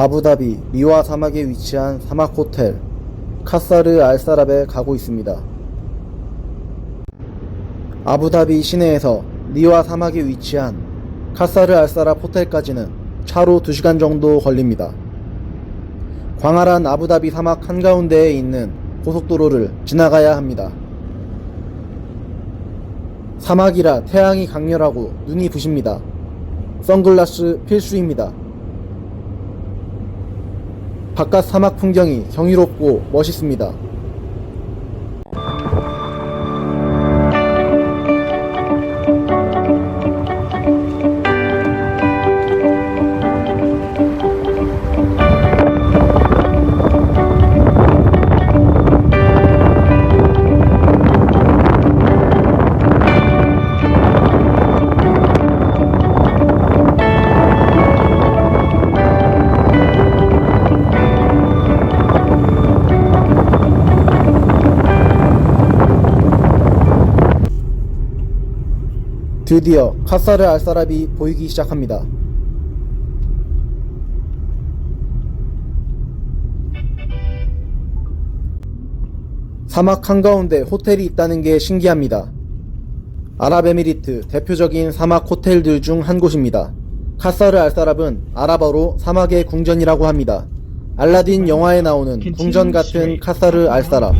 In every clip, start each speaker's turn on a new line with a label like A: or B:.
A: 아부다비 미와 사막에 위치한 사막 호텔 카사르 알사랍에 가고 있습니다. 아부다비 시내에서 리와 사막에 위치한 카사르 알사랍 호텔까지는 차로 2시간 정도 걸립니다. 광활한 아부다비 사막 한가운데에 있는 고속도로를 지나가야 합니다. 사막이라 태양이 강렬하고 눈이 부십니다. 선글라스 필수입니다. 바깥 사막 풍경이 경이롭고 멋있습니다. 드디어 카사르 알사랍이 보이기 시작합니다. 사막 한가운데 호텔이 있다는 게 신기합니다. 아랍에미리트 대표적인 사막 호텔들 중 한 곳입니다. 카사르 알사랍은 아랍어로 사막의 궁전이라고 합니다. 알라딘 영화에 나오는 궁전 같은 카사르 알사랍.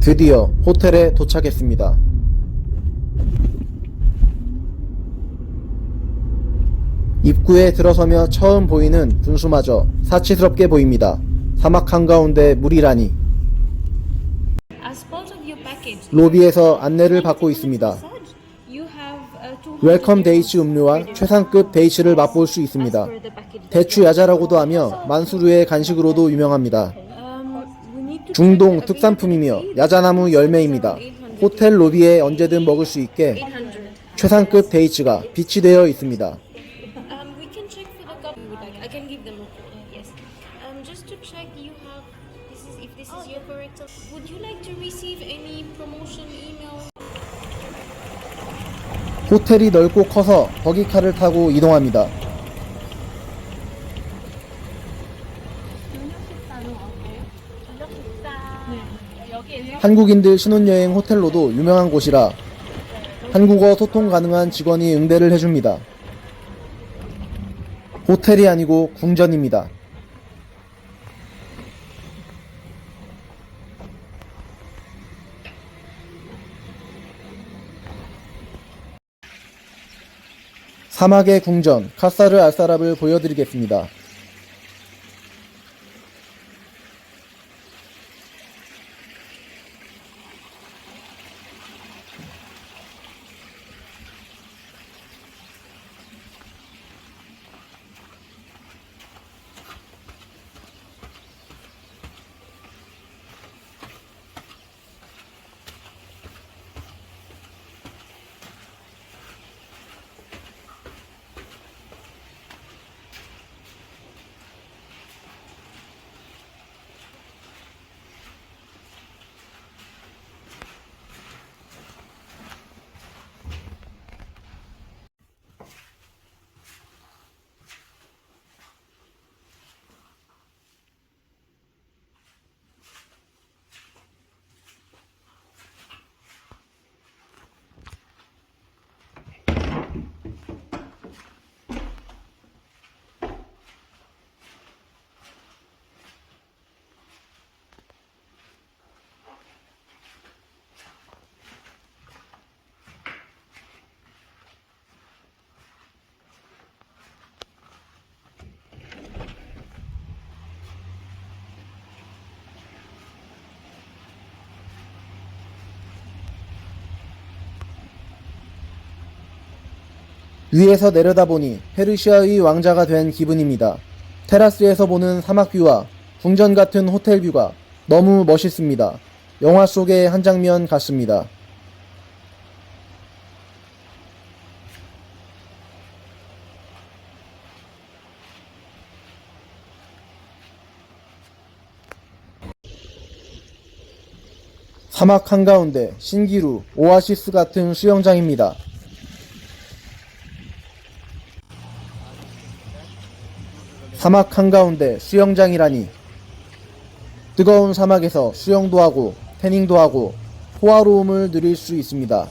A: 드디어 호텔에 도착했습니다. 입구에 들어서며 처음 보이는 분수마저 사치스럽게 보입니다. 사막 한가운데 물이라니. 로비에서 안내를 받고 있습니다.
B: you have 200
A: 웰컴 데이츠 음료와 최상급 데이츠를 맛볼 수 있습니다. 대추 야자라고도 하며 만수르의 간식으로도 유명합니다.
B: Um,
A: 중동 특산품이며 야자나무 열매입니다. 호텔 로비에 언제든 먹을 수 있게
B: 800.
A: 최상급 데이츠가 비치되어 있습니다. 호텔이 넓고 커서 버기카를 타고 이동합니다. 한국인들 신혼여행 호텔로도 유명한 곳이라 한국어 소통 가능한 직원이 응대를 해줍니다. 호텔이 아니고 궁전입니다. 사막의 궁전 카사르 알사랍을 보여드리겠습니다. 위에서 내려다보니 페르시아의 왕자가 된 기분입니다. 테라스에서 보는 사막뷰와 궁전 같은 호텔뷰가 너무 멋있습니다. 영화 속의 한 장면 같습니다. 사막 한가운데 신기루 오아시스 같은 수영장입니다. 사막 한가운데 수영장이라니. 뜨거운 사막에서 수영도 하고 태닝도 하고 호화로움을 누릴 수 있습니다.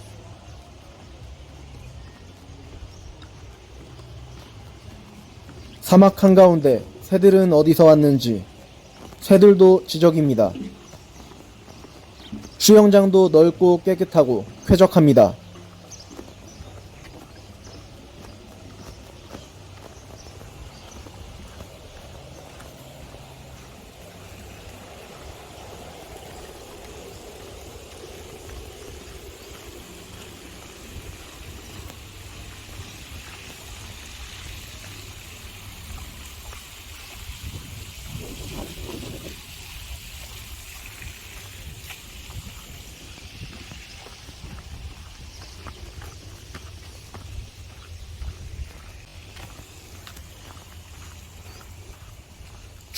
A: 사막 한가운데 새들은 어디서 왔는지 새들도 지적입니다. 수영장도 넓고 깨끗하고 쾌적합니다.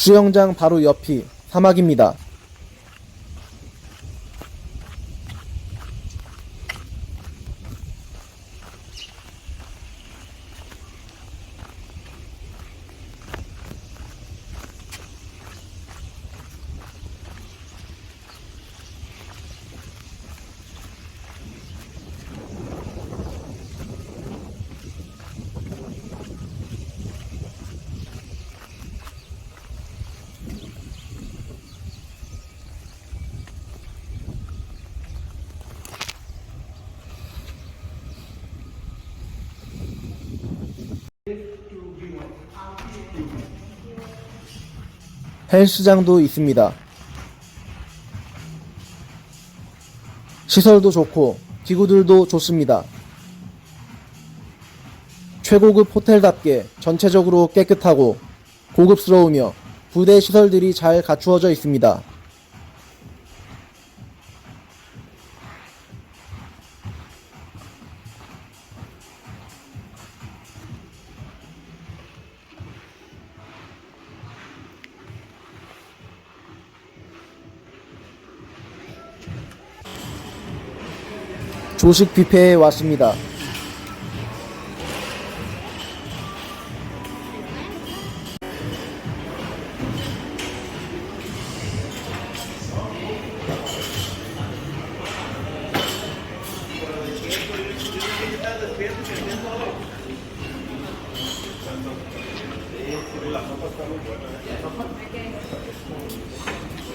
A: 수영장 바로 옆이 사막입니다. 헬스장도 있습니다. 시설도 좋고 기구들도 좋습니다. 최고급 호텔답게 전체적으로 깨끗하고 고급스러우며 부대 시설들이 잘 갖추어져 있습니다. 조식 뷔페에 왔습니다.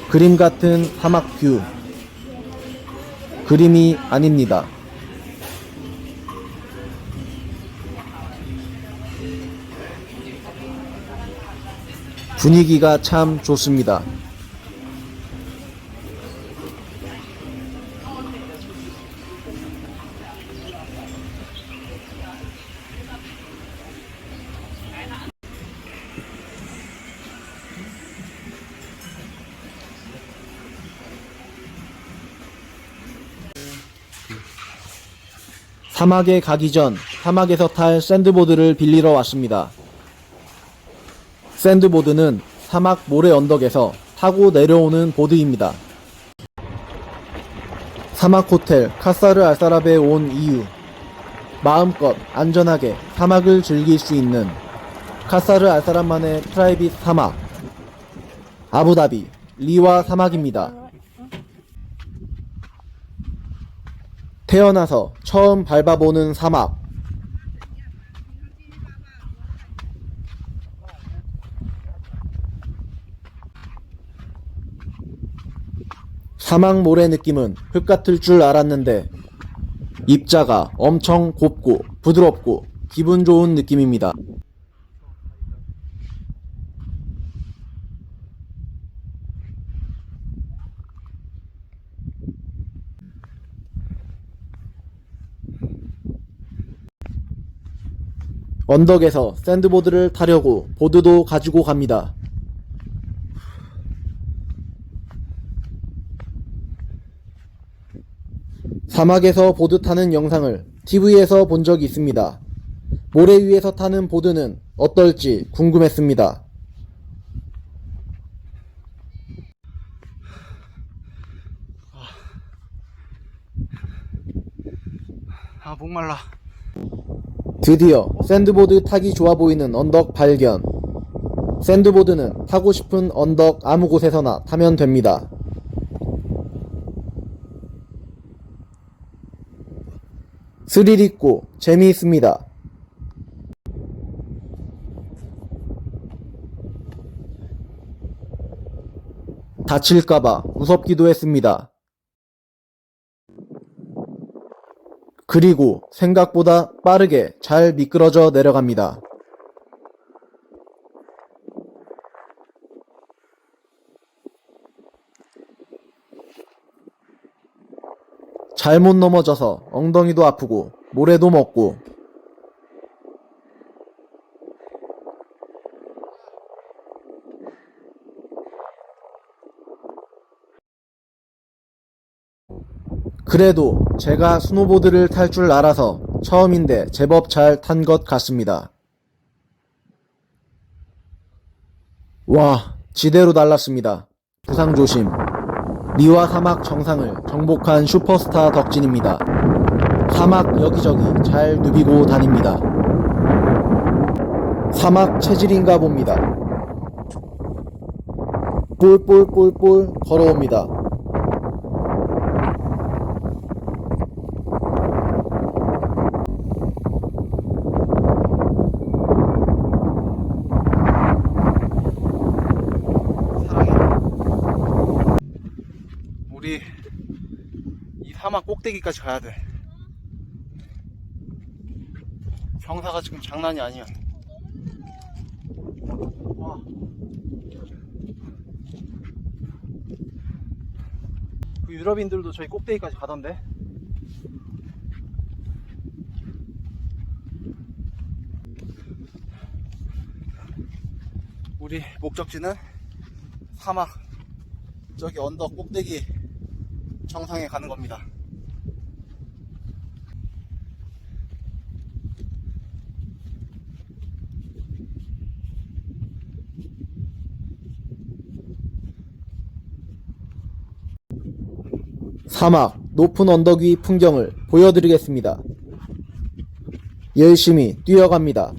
A: 그림 같은 사막 뷰. 그림이 아닙니다. 분위기가 참 좋습니다. 사막에 가기 전 사막에서 탈 샌드보드를 빌리러 왔습니다. 샌드보드는 사막 모래 언덕에서 타고 내려오는 보드입니다. 사막 호텔 카사르 알사랍에 온 이유. 마음껏 안전하게 사막을 즐길 수 있는 카사르 알사랍만의 프라이빗 사막. 아부다비 리와 사막입니다. 태어나서 처음 밟아보는 사막. 사막 모래 느낌은 흙 같을 줄 알았는데 입자가 엄청 곱고 부드럽고 기분 좋은 느낌입니다. 언덕에서 샌드보드를 타려고 보드도 가지고 갑니다. 사막에서 보드 타는 영상을 TV에서 본 적이 있습니다. 모래 위에서 타는 보드는 어떨지 궁금했습니다.
C: 아 목말라
A: 드디어 샌드보드 타기 좋아 보이는 언덕 발견. 샌드보드는 타고 싶은 언덕 아무 곳에서나 타면 됩니다. 스릴 있고 재미있습니다. 다칠까봐 무섭기도 했습니다. 그리고 생각보다 빠르게 잘 미끄러져 내려갑니다. 잘못 넘어져서 엉덩이도 아프고 모래도 먹고 그래도 제가 스노보드를 탈 줄 알아서 처음인데 제법 잘 탄 것 같습니다. 와, 지대로 날랐습니다. 부상 조심. 미와 사막 정상을 정복한 슈퍼스타 덕진입니다. 사막 여기저기 잘 누비고 다닙니다. 사막 체질인가 봅니다. 뿔뿔뿔뿔 걸어옵니다.
C: 사랑해. 우리 이 사막 꼭대기까지 가야 돼. 경사가 지금 장난이 아니야. 와. 그 유럽인들도 저희 꼭대기까지 가던데. 우리 목적지는 사막 저기 언덕 꼭대기 정상에 가는 겁니다.
A: 사막 높은 언덕 위 풍경을 보여드리겠습니다. 열심히 뛰어갑니다.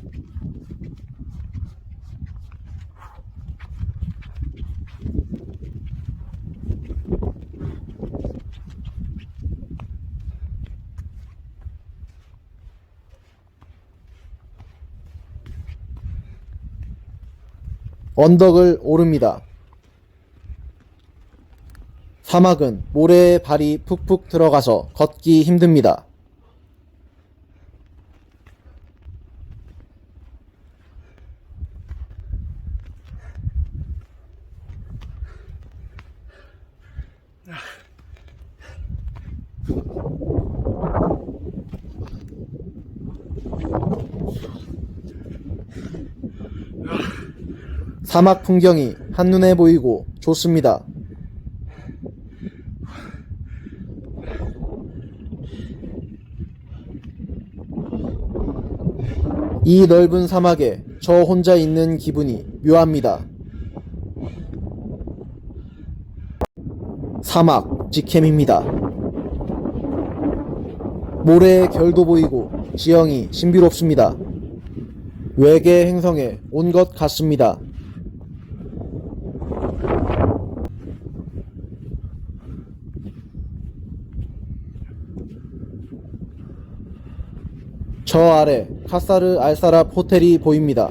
A: 언덕을 오릅니다. 사막은 모래에 발이 푹푹 들어가서 걷기 힘듭니다. 사막 풍경이 한눈에 보이고 좋습니다. 이 넓은 사막에 저 혼자 있는 기분이 묘합니다. 사막 직캠입니다. 모래의 결도 보이고 지형이 신비롭습니다. 외계 행성에 온 것 같습니다. 저 아래 카사르 알사랍 호텔이 보입니다.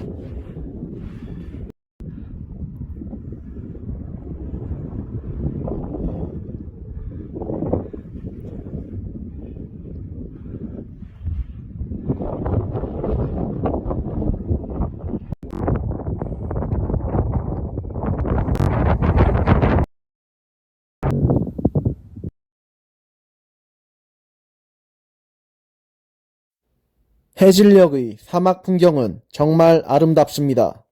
A: 해질녘의 사막 풍경은 정말 아름답습니다.